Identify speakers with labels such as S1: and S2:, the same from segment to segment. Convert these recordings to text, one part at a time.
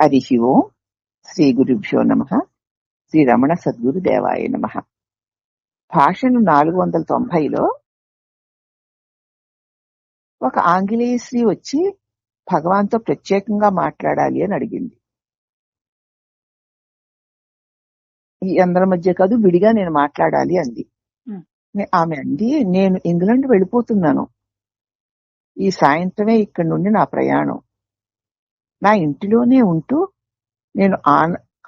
S1: హరి ఓం శ్రీ గురుభ్యో నమ శ్రీ రమణ సద్గురు దేవాయ నమ భాషను నాలుగు వందల తొంభైలో ఒక ఆంగ్లేయ స్త్రీ వచ్చి భగవాన్తో ప్రత్యేకంగా మాట్లాడాలి అని అడిగింది. ఈ అందరి మధ్య కాదు విడిగా నేను మాట్లాడాలి అంది. ఆమె అంది నేను ఇంగ్లాండ్ వెళ్ళిపోతున్నాను. ఈ సాయంత్రమే ఇక్కడి నుండి నా ప్రయాణం. నా ఇంటిలోనే ఉంటూ నేను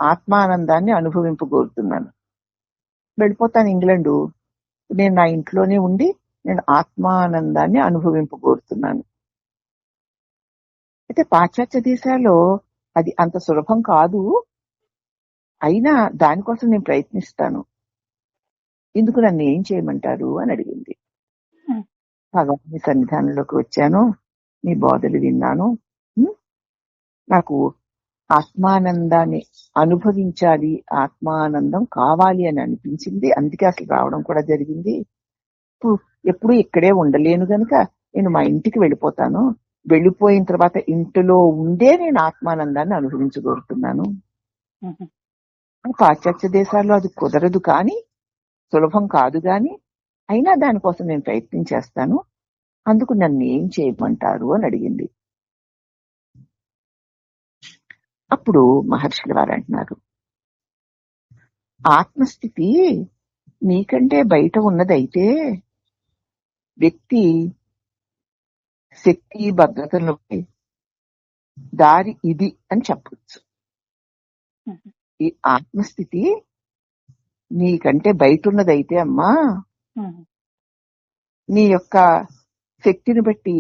S1: ఆత్మానందాన్ని అనుభవింపగోరుతున్నాను. వెళ్ళిపోతాను ఇంగ్లాండు. నేను నా ఇంట్లోనే ఉండి నేను ఆత్మానందాన్ని అనుభవింపగోరుతున్నాను. అయితే పాశ్చాత్య దేశాల్లో అది అంత సులభం కాదు. అయినా దానికోసం నేను ప్రయత్నిస్తాను. ఇందుకు నన్ను ఏం చేయమంటారు అని అడిగింది. భగవాన్ సన్నిధానంలోకి వచ్చాను. మీ బోధలు విన్నాను? నాకు ఆత్మానందాన్ని అనుభవించాలి ఆత్మానందం కావాలి అని అనిపించింది. అందుకే అసలు రావడం కూడా జరిగింది. ఇప్పుడు ఎప్పుడు ఇక్కడే ఉండలేను గనుక నేను మా ఇంటికి వెళ్ళిపోతాను. వెళ్ళిపోయిన తర్వాత ఇంటిలో ఉండే నేను ఆత్మానందాన్ని అనుభవించగోరుతున్నాను. పాశ్చాత్య దేశాల్లో అది కుదరదు కానీ సులభం కాదు కానీ అయినా దానికోసం నేను ప్రయత్నం చేస్తాను. అందుకు నన్ను ఏం చేయమంటారు అని అడిగింది. అప్పుడు మహర్షుల వారు అంటున్నారు ఆత్మస్థితి నీకంటే బయట ఉన్నదైతే వ్యక్తి శక్తి భద్రతలపై దారి ఇది అని చెప్పవచ్చు
S2: ఉహు.
S1: ఈ ఆత్మస్థితి నీకంటే బయట ఉన్నదైతే అమ్మా. నీ యొక్క శక్తిని బట్టి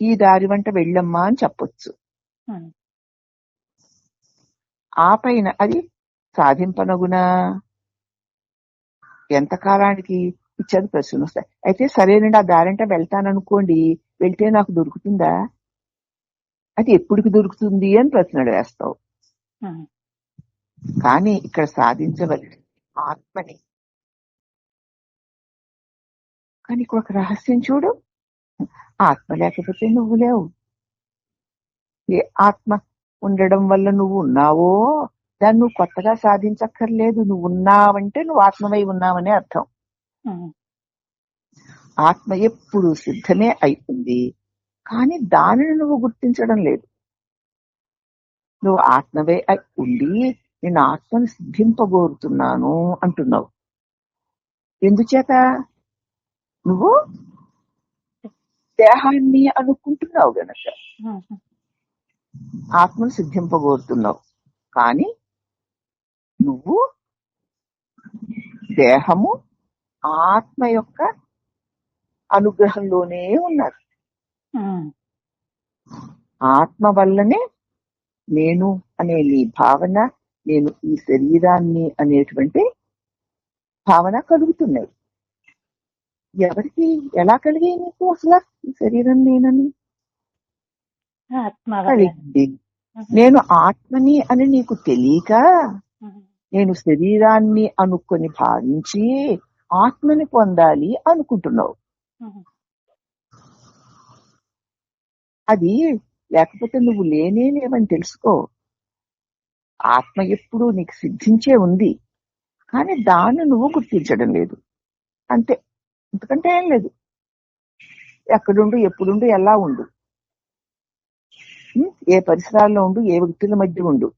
S1: ఈ దారి వంట వెళ్ళమ్మా అని చెప్పొచ్చు. ఆ పైన అది సాధింపనగునా? ఎంత కాలానికి ఇచ్చేది ప్రశ్నలు వస్తాయి. అయితే సరేనండి ఆ దారంట వెళ్తాననుకోండి వెళ్తే నాకు దొరుకుతుందా? అది ఎప్పటికి దొరుకుతుంది అని ప్రశ్నలు వేస్తావు. కానీ ఇక్కడ సాధించవలసి ఆత్మని. కానీ ఇక్కడ ఒక రహస్యం చూడు. ఆత్మ లేకపోతే నువ్వు లేవు. ఏ ఆత్మ ఉండడం వల్ల నువ్వు ఉన్నావో దాన్ని నువ్వు కొత్తగా సాధించక్కర్లేదు. నువ్వు ఉన్నావంటే నువ్వు ఆత్మవై ఉన్నావనే అర్థం. ఆత్మ ఎప్పుడు సిద్ధమే అయితుంది. కానీ దానిని నువ్వు గుర్తించడం లేదు. నువ్వు ఆత్మవే అయి ఉండి నేను ఆత్మను సిద్ధింపగోరుతున్నాను అంటున్నావు. ఎందుచేత? నువ్వు దేహాన్ని అనుకుంటున్నావు గనక. ఆత్మను సిద్ధింపగోరుతున్నావు కానీ నువ్వు దేహము ఆత్మ యొక్క అనుగ్రహంలోనే ఉన్నారు. ఆత్మ వల్లనే నేను అనే నీ భావన నేను ఈ శరీరాన్ని అనేటువంటి భావన కలుగుతున్నాయి. ఎవరికి ఎలా కలిగాయి నీకు అసలు ఈ శరీరం నేనని? నేను ఆత్మని అని నీకు తెలియక. నేను శరీరాన్ని అనుకొని భావించి ఆత్మని పొందాలి అనుకుంటున్నావు. అది లేకపోతే నువ్వు లేనే లేవని తెలుసుకో. ఆత్మ ఎప్పుడూ నీకు సిద్ధించే ఉంది. కానీ దాన్ని నువ్వు గుర్తించడం లేదు. అంతే. ఎందుకంటే ఏం లేదు. ఎక్కడుండు ఎప్పుడుండు ఎలా ఉండు? ఏ పరిసరాల్లో ఉండు ఏ వ్యక్తుల మధ్య ఉండు.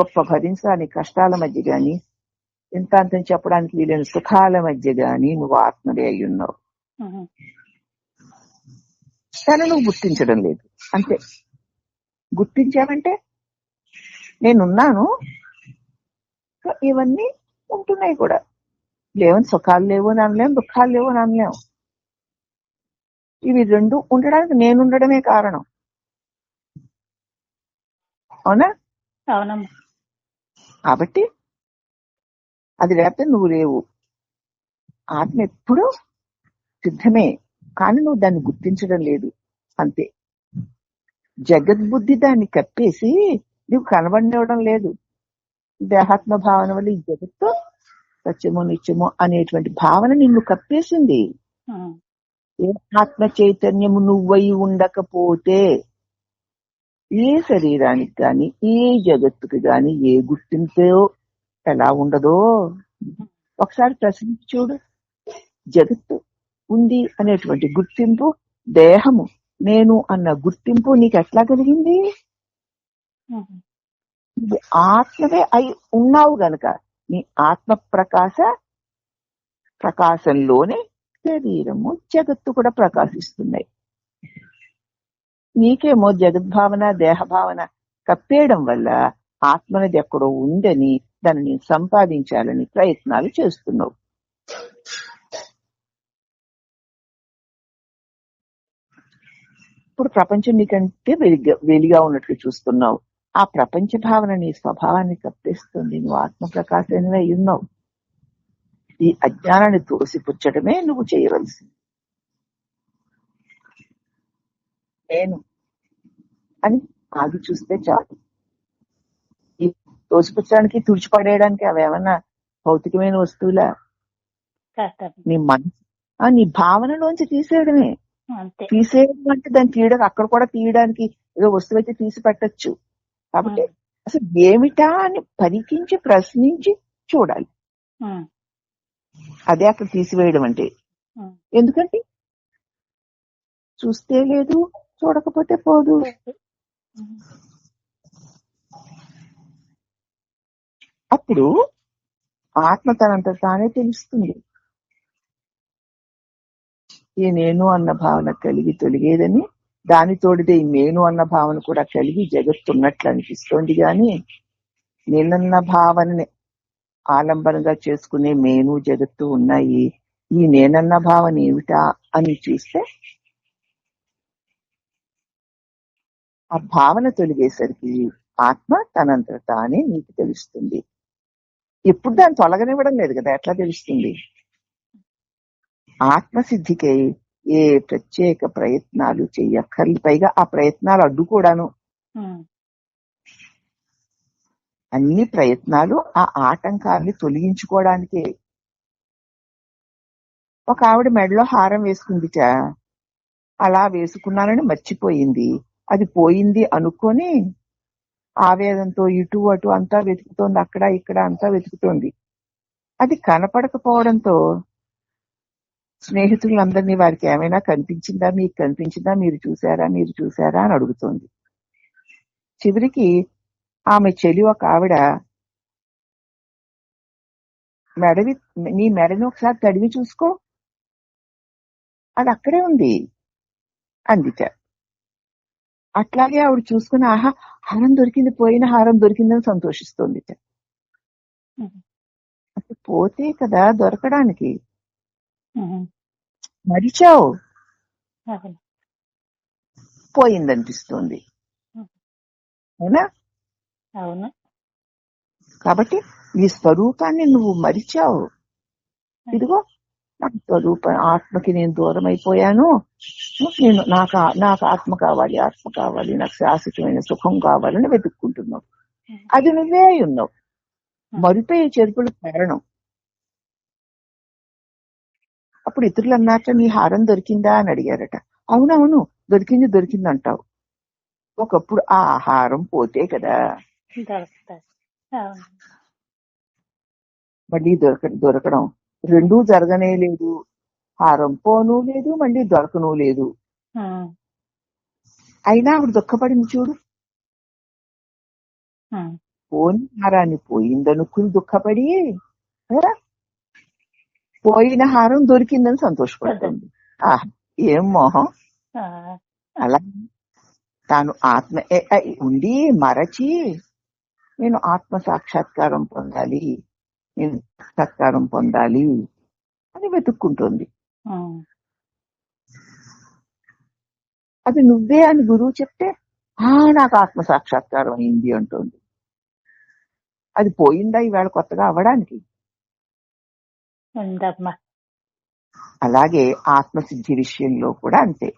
S1: గొప్ప భరించని కష్టాల మధ్య గాని ఇంత అంతం చెప్పడానికి వీలైన సుఖాల మధ్య గాని నువ్వు ఆత్మడే అయి ఉన్నావు. కానీ నువ్వు గుర్తించడం లేదు. అంతే. గుర్తించావంటే నేనున్నాను. ఇవన్నీ ఉంటున్నాయి కూడా. లేవని సుఖాలు లేవు అని అనలేం దుఃఖాలు లేవు అని అనలేం. ఇవి రెండు ఉండడానికి నేను ఉండడమే కారణం. అవునా?
S2: అవునమ్మా.
S1: కాబట్టి అది లేకపోతే నువ్వు లేవు. ఆత్మ ఎప్పుడు సిద్ధమే. కానీ నువ్వు దాన్ని గుర్తించడం లేదు. అంతే. జగద్బుద్ధి దాన్ని కప్పేసి నువ్వు కనబడినవడం లేదు. దేహాత్మ భావన వల్ల ఈ జగత్తు సత్యము నిత్యము అనేటువంటి భావన నిన్ను కప్పేసింది. ఏ ఆత్మ చైతన్యము నువ్వై ఉండకపోతే ఏ శరీరానికి గాని ఏ జగత్తుకి గాని ఏ గుర్తింపో ఎలా ఉండదో ఒకసారి ప్రశ్నించి చూడు. జగత్తు ఉంది అనేటువంటి గుర్తింపు దేహము నేను అన్న గుర్తింపు నీకు ఎట్లా కలిగింది? ఆత్మవే అయి ఉన్నావు గనక నీ ఆత్మ ప్రకాశ ప్రకాశంలోనే శరీరము జగత్తు కూడా ప్రకాశిస్తున్నాయి. నీకేమో జగద్భావన దేహభావన కప్పేయడం వల్ల ఆత్మనది ఎక్కడో ఉందని దానిని సంపాదించాలని ప్రయత్నాలు చేస్తున్నావు. ఇప్పుడు ప్రపంచం నీకంటే వెలిగా వెలిగా ఉన్నట్లు చూస్తున్నావు. ఆ ప్రపంచ భావన నీ స్వభావాన్ని కప్పేస్తుంది. నువ్వు ఆత్మ ప్రకాశమే అయి ఉన్నావు. ఈ అజ్ఞానాన్ని తోసిపుచ్చడమే నువ్వు చేయవలసింది. నేను అని ఆగి చూస్తే చాలు. ఈ తోసిపుచ్చడానికి తుడిచిపడేయడానికి అవేమన్నా భౌతికమైన వస్తువులా? నీ మనసు నీ భావనలోంచి తీసేయడమే. తీసేయడం అంటే దాన్ని తీయడం అక్కడ కూడా తీయడానికి ఏదో వస్తువు అయితే తీసి పెట్టచ్చు. కాబట్టి. అసలు ఏమిటా అని పరికించి ప్రశ్నించి చూడాలి. అదే అక్కడ తీసివేయడం అంటే. ఎందుకంటే చూస్తే లేదు చూడకపోతే పోదు. అప్పుడు ఆత్మ తనంత తానే తెలుస్తుంది ఈ నేను అన్న భావన కలిగి తొలిగేదని దాని తోడిదే ఈ నేను అన్న భావన కూడా కలిగి జగత్తున్నట్లు అనిపిస్తోంది గాని నేనన్న భావనని ఆలంబనగా చేసుకునే మేను జగత్తు ఉన్నాయి ఈ నేనన్న భావన ఏమిటా అని చూస్తే ఆ భావన తొలిగేసరికి ఆత్మ తనంత తానే నీకు తెలుస్తుంది. ఎప్పుడు దాన్ని తొలగనివ్వడం లేదు కదా ఎట్లా తెలుస్తుంది? ఆత్మసిద్ధికై ఏ ప్రత్యేక ప్రయత్నాలు చెయ్యక్కర్లు పైగా ఆ ప్రయత్నాలు అడ్డు కూడాను
S2: ఉమ్.
S1: అన్ని ప్రయత్నాలు ఆ ఆటంకాన్ని తొలగించుకోవడానికే. ఒక ఆవిడ మెడలో హారం వేసుకుందిట. అలా వేసుకున్నానని మర్చిపోయింది. అది పోయింది అనుకొని ఆవేదంతో ఇటు అటు అంతా వెతుకుతోంది అక్కడ ఇక్కడ అంతా వెతుకుతోంది. అది కనపడకపోవడంతో స్నేహితులందరినీ వారికి ఏమైనా కనిపించిందా? మీకు కనిపించిందా? మీరు చూసారా మీరు చూసారా అని అడుగుతోంది. చివరికి ఆమె చెలి ఒక ఆవిడ మెడవి నీ మెడని ఒకసారి తడివి చూసుకో. అది అక్కడే ఉంది అందిట అట్లాగే ఆవిడ చూసుకుని ఆహా హారం దొరికింది పోయిన హారం దొరికిందని సంతోషిస్తోంది. అసలు పోతే కదా దొరకడానికి. మరిచావు. పోయిందనిపిస్తుంది. అవునా?
S2: అవును.
S1: కాబట్టి నీ స్వరూపాన్ని నువ్వు మరిచావు. ఇదిగో స్వరూప ఆత్మకి నేను దూరం అయిపోయాను నేను నాకు నాకు ఆత్మ కావాలి ఆత్మ కావాలి నాకు శాశ్వతమైన సుఖం కావాలని వెతుక్కుంటున్నావు. అది నువ్వే అయి ఉన్నావు. మరిపోయే చెరుపులు కారణం. అప్పుడు ఇతరులు అన్నట్ట నీ హారం దొరికిందా? అని అడిగారట. అవునవును దొరికింది దొరికింది అంటావు ఒకప్పుడు ఆ ఆహారం పోతే కదా. మళ్ళీ దొరక దొరకడం రెండూ జరగనే లేదు. హారం పోను లేదు మళ్ళీ దొరకను లేదు. అయినా ఆవిడ దుఃఖపడింది చూడు. పోని హారాన్ని పోయిందనుకుని దుఃఖపడి పోయిన హారం దొరికిందని సంతోషపడుతుంది. ఆహ్ ఏం మోహం. అలా తాను ఆత్మ ఉండి మరచి నేను ఆత్మ సాక్షాత్కారం పొందాలి. నేను సాక్షాత్కారం పొందాలి అని వెతుక్కుంటుంది. అది నువ్వే అని గురువు చెప్తే ఆ నాకు ఆత్మ సాక్షాత్కారం అయింది అంటుంది. అది పోయిందా ఈవేళ కొత్తగా అవ్వడానికి? అలాగే ఆత్మసిద్ధి విషయంలో కూడా అంతే.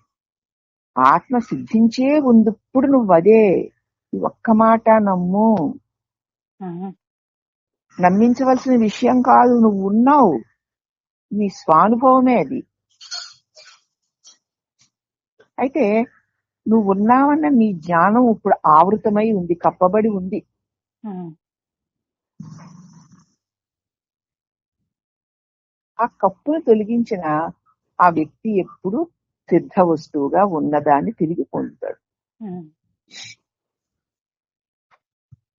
S1: ఆత్మ సిద్ధించే ఉన్నప్పుడు నువ్వు అదే ఒక్క మాట నమ్ము. నమ్మించవలసిన విషయం కాదు. నువ్వు ఉన్నావు. నీ స్వానుభవమే అది. అయితే నువ్వు ఉన్నావన్న నీ జ్ఞానం ఇప్పుడు ఆవృతమై ఉంది కప్పబడి ఉంది. ఆ కప్పును తొలగించిన ఆ వ్యక్తి ఎప్పుడు సిద్ధ వస్తువుగా ఉన్నదాన్ని తిరిగి పొందుతాడు.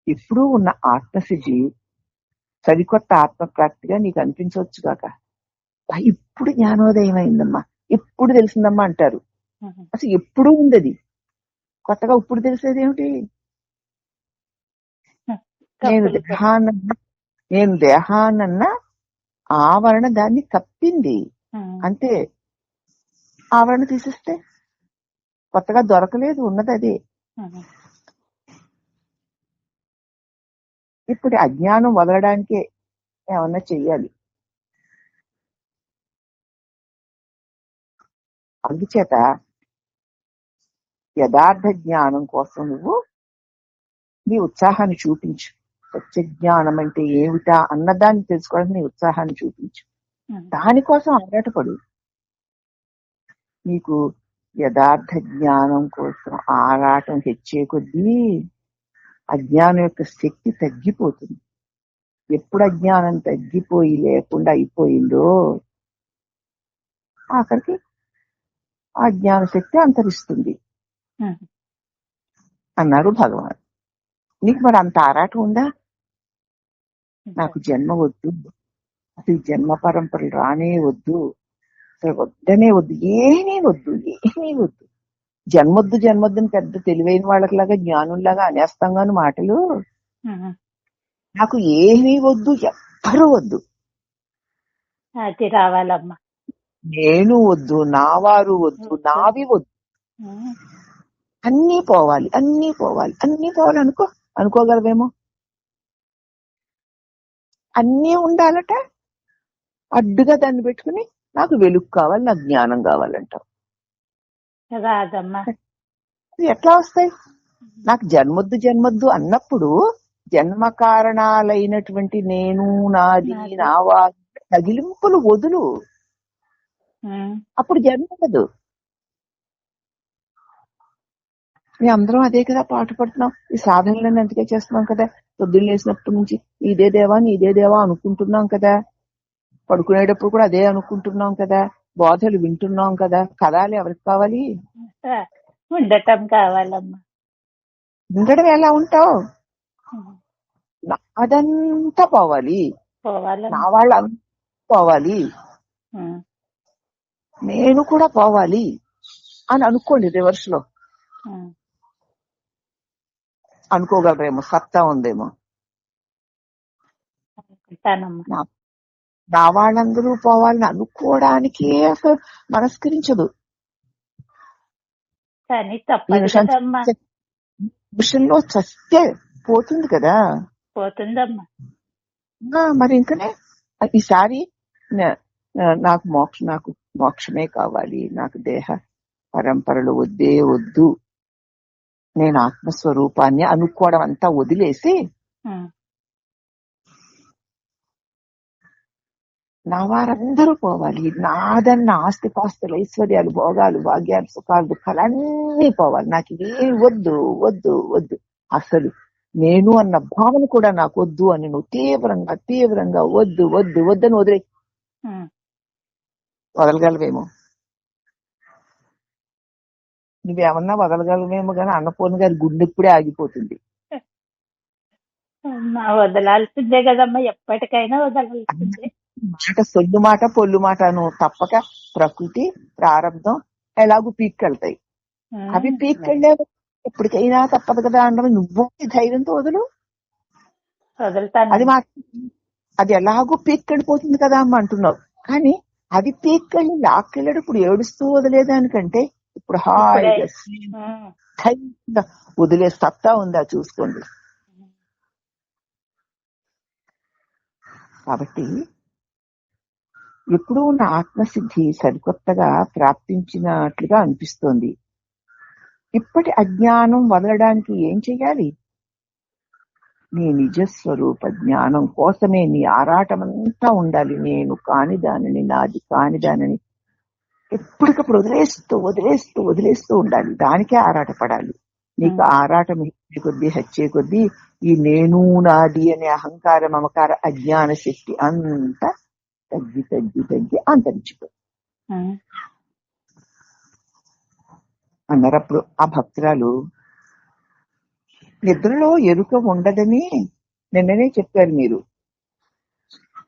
S1: ఎప్పుడూ ఉన్న ఆత్మసిద్ధి సరికొత్త ఆత్మప్రాప్తిగా నీకు అనిపించవచ్చు కాక "ఆ, ఇప్పుడు జ్ఞానోదయం అయిందమ్మా ఎప్పుడు తెలిసిందమ్మా అంటారు. అసలు ఎప్పుడూ ఉంది అది కొత్తగా ఇప్పుడు తెలిసేది ఏమిటి? నేను దేహానన్నా నేను దేహానన్నా ఆవరణ దాన్ని కప్పింది అంతే. ఆవరణ తీసేస్తే కొత్తగా దొరకలేదు ఉన్నది అది ఇప్పుడు అజ్ఞానం వదలడానికే ఏమన్నా చెయ్యాలి. అందుచేత యథార్థ జ్ఞానం కోసం నువ్వు నీ ఉత్సాహాన్ని చూపించు. సత్య జ్ఞానం అంటే ఏమిటా అన్నదాన్ని తెలుసుకోవడానికి నీ ఉత్సాహాన్ని చూపించు. దానికోసం ఆరాటపడు. నీకు యథార్థ జ్ఞానం కోసం ఆరాటం హెచ్చే కొద్దీ అజ్ఞానం యొక్క శక్తి తగ్గిపోతుంది. ఎప్పుడు అజ్ఞానం తగ్గిపోయి లేకుండా అయిపోయిందో ఆఖరికి ఆ జ్ఞాన శక్తి అంతరిస్తుంది. అన్నాడు భగవాన్. నీకు మరి అంత ఆరాటం ఉందా? నాకు జన్మ వద్దు. అసలు జన్మ పరంపరలు రానే వద్దు. అసలు వద్దనే వద్దు. ఏమీ వద్దు. ఏమీ వద్దు. జన్మొద్దు జన్మొద్దని పెద్ద తెలివైన వాళ్ళకిలాగా జ్ఞానుల్లాగా అనేస్తాంగాను మాటలు
S2: ఉమ్,
S1: నాకు ఏమీ వద్దు ఎవ్వరూ వద్దు.
S2: అది రావాలమ్మా.
S1: నేను వద్దు నా వారు వద్దు నావి వద్దు. అన్నీ పోవాలి అన్నీ పోవాలి అన్నీ పోవాలి అనుకో అనుకోగలవేమో? అన్నీ ఉండాలట? అడ్డుగా దాన్ని పెట్టుకుని నాకు వెలుగు కావాలి నాకు జ్ఞానం కావాలంటావు.
S2: రాదమ్మా.
S1: ఎట్లా వస్తాయి? నాకు జన్మొద్దు జన్మొద్దు అన్నప్పుడు జన్మ కారణాలైనటువంటి నేను నాది
S2: నాది.
S1: నా వారు తగిలింపులు వదులు. అప్పుడు జన్మ ఉండదు. మీ అందరం అదే కదా పాట పడుతున్నాం. ఈ సాధనలను అందుకే చేస్తున్నాం కదా. పొద్దున్న లేసినప్పటి నుంచి ఇదే దేవా ఇదే దేవా అనుకుంటున్నాం కదా. పడుకునేటప్పుడు కూడా అదే అనుకుంటున్నాం కదా. బోధలు వింటున్నాం కదా కథాలు ఎవరికి కావాలి?
S2: ఉండటం కావాలమ్మా.
S1: ఉండడం ఎలా ఉంటావు? నాదంతా పోవాలి. నా వాళ్ళ పోవాలి. నేను కూడా పోవాలి అని అనుకోండి
S2: రివర్స్లో.
S1: అనుకోగలరేమో సత్తా ఉందేమో. నా వాళ్ళందరూ పోవాలని అనుకోవడానికే అసలు మనస్కరించదు. విషయంలో చస్తే పోతుంది కదా.
S2: పోతుందమ్మా.
S1: మరి ఇంకనే ఈసారి నాకు మోక్ష నాకు మోక్షమే కావాలి నాకు దేహ పరంపరలు వద్దే వద్దు. నేను ఆత్మస్వరూపాన్ని అనుకోవడం అంతా వదిలేసి నా వారందరూ పోవాలి. నాదన్న ఆస్తి పాస్తులు ఐశ్వర్యాలు భోగాలు భాగ్యాలు సుఖాలు దుఃఖాలు అన్నీ పోవాలి. నాకు ఇవేం వద్దు వద్దు వద్దు. అసలు నేను అన్న భావన కూడా నాకు వద్దు అని నువ్వు తీవ్రంగా తీవ్రంగా వద్దు వద్దు వద్దని వదిలే వదలగలవేమో? నువ్వేమన్నా వదలగలవేమో కానీ అన్నపూర్ణ గారి గుండెప్పుడే ఆగిపోతుంది.
S2: అమ్మా, వదలాల్సిందే కదమ్మా ఎప్పటికైనా వదలాల్సిందే.
S1: మాట సొల్లు మాట పొల్లు మాట నువ్వు తప్పక ప్రకృతి ప్రారంభం ఎలాగూ పీక్కెళ్తాయి. అవి పీక్కెళ్ళే ఎప్పటికైనా తప్పదు కదా అంటే నువ్వు ధైర్యంతో వదులు. అది మా అది ఎలాగో పీక్కెళ్ళిపోతుంది కదా అమ్మ అంటున్నావు. కానీ అది పీక్కెళ్ళి లాక్కెళ్ళేటప్పుడు ఏడుస్తూ వదిలేదానికంటే ఇప్పుడు హాయిగా ధైర్యంగా వదిలే సత్తా ఉందా చూసుకోండి. కాబట్టి ఎప్పుడూ ఉన్న ఆత్మసిద్ధి సరికొత్తగా ప్రాప్తించినట్లుగా అనిపిస్తోంది. ఇప్పటి అజ్ఞానం వదలడానికి ఏం చెయ్యాలి? నీ నిజస్వరూప జ్ఞానం కోసమే నీ ఆరాటమంతా ఉండాలి. నేను కాని దానిని నాది కాని దానిని ఎప్పటికప్పుడు వదిలేస్తూ వదిలేస్తూ వదిలేస్తూ ఉండాలి. దానికే ఆరాట పడాలి. నీకు ఆరాటం హెచ్చే కొద్దీ హెచ్చే కొద్దీ ఈ నేను నాది అనే అహంకార మమకార అజ్ఞాన శక్తి అంతా తగ్గి తగ్గి తగ్గి అంతరించిపో
S2: ఉమ్,
S1: అన్నరప్పుడు ఆ భక్తురాలు నిద్రలో ఎరుక ఉండదని నిన్ననే చెప్పారు మీరు.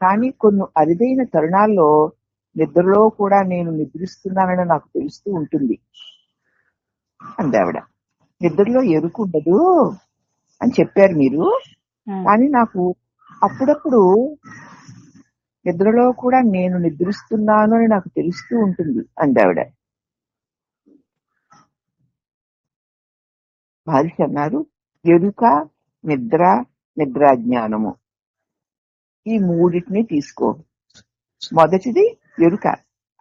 S1: కానీ కొన్ని అరుదైన తరుణాల్లో నిద్రలో కూడా నేను నిద్రిస్తున్నానని నాకు తెలుస్తూ ఉంటుంది అంది ఆవిడ. నిద్రలో ఎరుకు ఉండదు అని చెప్పారు మీరు. కానీ నాకు అప్పుడప్పుడు నిద్రలో కూడా నేను నిద్రిస్తున్నాను అని నాకు తెలుస్తూ ఉంటుంది అంది ఆవిడ. మహర్షి అన్నారు ఎరుక నిద్ర నిద్రాజ్ఞానము ఈ మూడింటిని తీసుకో. మొదటిది ఎరుక.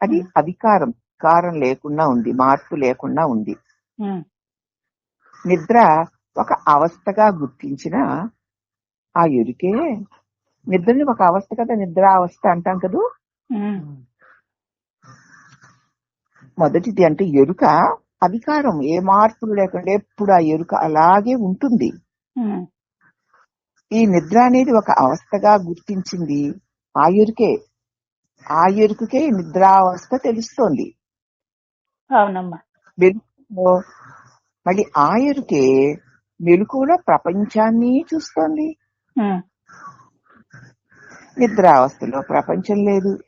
S1: అది అవికారం వికారం లేకుండా ఉంది మార్పు లేకుండా ఉంది. నిద్ర ఒక అవస్థగా గుర్తించిన ఆ ఎరుకే నిద్రని ఒక అవస్థ కదా నిద్ర అవస్థ అంటాం కదూ? మొదటిది అంటే ఎరుక అవికారం ఏ మార్పులు లేకుండా ఎప్పుడు ఆ ఎరుక అలాగే ఉంటుంది. ఈ నిద్ర అనేది ఒక అవస్థగా గుర్తించింది ఆ ఎరుకే. ఆ ఎరుకకే నిద్రావస్థ తెలుస్తోంది. మెలుకులో మళ్ళీ ఆ ఎరుకే మెలుకులో ప్రపంచాన్ని చూస్తోంది. నిద్రావస్థలో ప్రపంచం లేదు.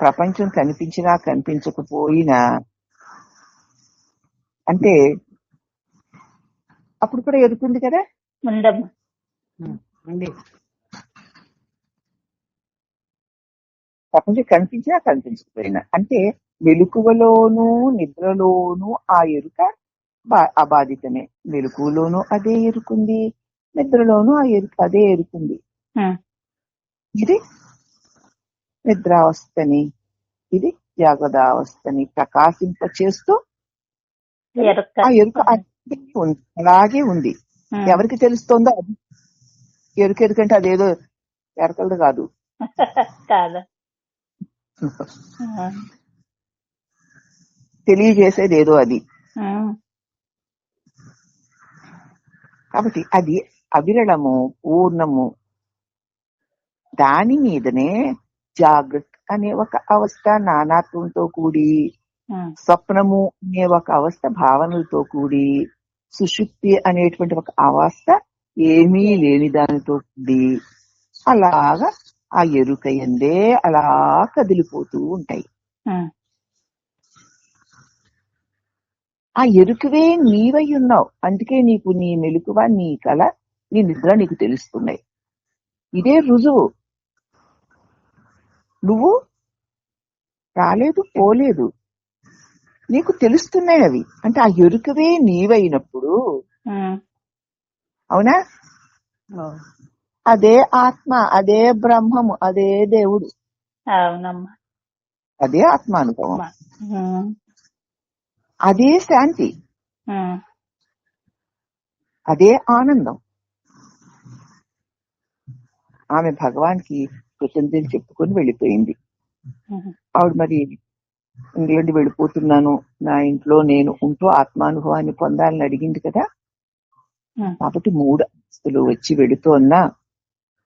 S1: ప్రపంచం కనిపించినా కనిపించకపోయినా అంటే అప్పుడు కూడా ఎదుకుంది కదా? ప్రపంచం కనిపించినా కనిపించకపోయినా. అంటే మెలకువలోనూ నిద్రలోనూ ఆ ఎరుక బా- అబాధితమే. మెలకువలోనూ అదే ఎరుకుంది. నిద్రలోనూ ఆ ఎరుక అదే ఎరుకుంది. ఇది నిద్రావస్థని ఇది జాగ్రత్తావస్థని ప్రకాశింప చేస్తూ ఆ ఎరుక అలాగే ఉంది అలాగే ఉంది.
S2: ఉమ్,
S1: ఎవరికి తెలుస్తోందో అది. ఎరుక ఎరుకంటే అదేదో ఎరకలది కాదు.
S2: కాదు.
S1: తెలియజేసేది ఏదో అది. కాబట్టి అది అవిరళము పూర్ణము. దాని మీదనే జాగ్రత్త అనే ఒక అవస్థ నానాత్వంతో కూడి స్వప్నము అనే ఒక అవస్థ భావనలతో కూడి సుషుప్తి అనేటువంటి ఒక అవస్థ ఏమీ లేని దానితో కూడి అలాగా ఆ ఎరుక ఎందే అలా కదిలిపోతూ ఉంటాయి. ఆ ఎరుకవే నీవై ఉన్నావు. అందుకే నీకు నీ మెలకువ నీ కల నీ నిద్ర నీకు తెలుస్తున్నాయి. ఇదే రుజువు. నువ్వు రాలేదు పోలేదు. నీకు తెలుస్తున్నాయి అవి. అంటే ఆ ఎరుకవే నీవైనప్పుడు. అవునా? అదే ఆత్మ అదే బ్రహ్మము అదే దేవుడు.
S2: అవునమ్మా.
S1: అదే ఆత్మానుభవం.
S2: ఉమ్,
S1: అదే శాంతి. అదే ఆనందం. ఆమె భగవాన్కి కృతజ్ఞతలు చెప్పుకొని వెళ్ళిపోయింది. ఆవిడ మరి ఇంగ్లాండ్ వెళ్ళిపోతున్నాను. నా ఇంట్లో నేను ఉంటూ ఆత్మానుభవాన్ని పొందాలని అడిగింది కదా. కాబట్టి మూడు అవస్థలు వచ్చి వెళుతోన్నా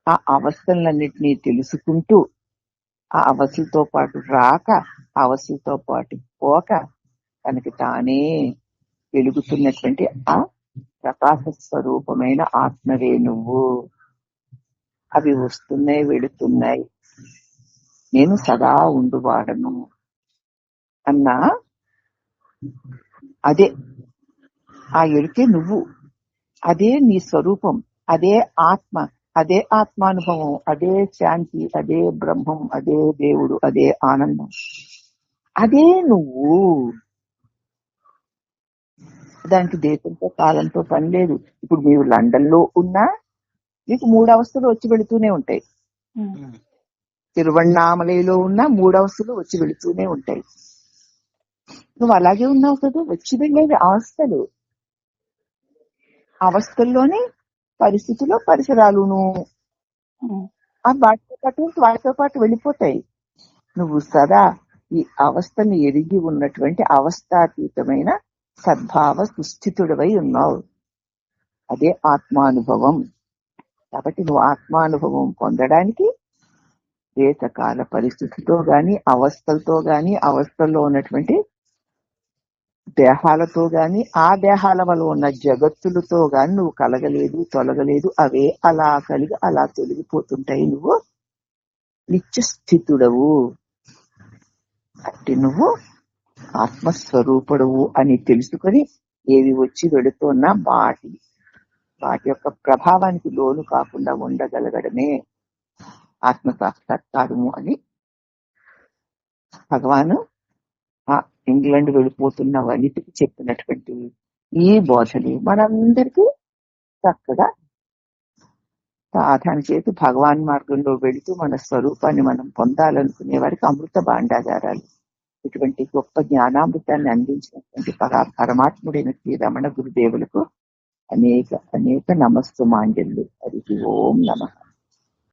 S1: ఆ అవస్థలన్నిటినీ తెలుసుకుంటూ ఆ అవస్థలతో పాటు రాక ఆ అవస్థలతో పాటు పోక తనకి తానే వెలుగుతున్నటువంటి ఆ ప్రకాశ స్వరూపమైన ఆత్మవే నువ్వు. అవి వస్తున్నాయి వెళుతున్నాయి. నేను సదా ఉండువాడను. అన్నా అదే ఆ ఎరుకే నువ్వు. అదే నీ స్వరూపం అదే ఆత్మ అదే ఆత్మానుభవం అదే శాంతి అదే బ్రహ్మం అదే దేవుడు అదే ఆనందం. అదే నువ్వు. దానికి దేశంతో కాలంతో పని లేదు. ఇప్పుడు మీరు లండన్లో ఉన్నా మీకు మూడు అవస్థలు వచ్చి వెళుతూనే ఉంటాయి.
S2: ఉమ్,
S1: తిరువണ്ണామలలో ఉన్న మూడు అవస్థలు వచ్చి వెళుతూనే ఉంటాయి. నువ్వు అలాగే ఉన్నావు కదా వచ్చి వెళ్ళేవి అవస్థలు. అవస్థల్లోనే పరిస్థితుల్లో పరిసరాలును. ఆ వాటితో పాటు వాటితో పాటు వెళ్ళిపోతాయి. నువ్వు సదా ఈ అవస్థను ఎరిగి ఉన్నటువంటి అవస్థాతీతమైన సద్భావ సుస్థితుడవై ఉన్నావు. అదే ఆత్మానుభవం. కాబట్టి నువ్వు ఆత్మానుభవం పొందడానికి దేశకాల పరిస్థితితో గాని అవస్థలతో గాని అవస్థల్లో ఉన్నటువంటి దేహాలతో గాని ఆ దేహాల వల్ల ఉన్న జగత్తులతో గాని నువ్వు కలగలేదు తొలగలేదు అవే అలా కలిగి అలా తొలగిపోతుంటాయి నువ్వు. నిత్యస్థితుడవు. అంటే నువ్వు ఆత్మస్వరూపుడవు అని తెలుసుకొని ఏవి వచ్చి వెడుతున్నా వాటి వాటి యొక్క ప్రభావానికి లోను కాకుండా ఉండగలగడమే ఆత్మ సాక్షాత్కారము అని భగవాను ఆ ఇంగ్లాండ్ వెళ్ళిపోతున్న వనితకి చెప్పినటువంటి ఈ బోధని మనందరికీ చక్కగా సాధన చేసి భగవాన్ మార్గంలో వెళుతూ మన స్వరూపాన్ని మనం పొందాలనుకునే వారికి అమృత భాండాగారాలు ఇటువంటి గొప్ప జ్ఞానామృతాన్ని అందించినటువంటి పరమాత్ముడైన శ్రీ రమణ గురుదేవులకు అనేక అనేక నమస్తు మాంజల్లు హరి ఓం నమ.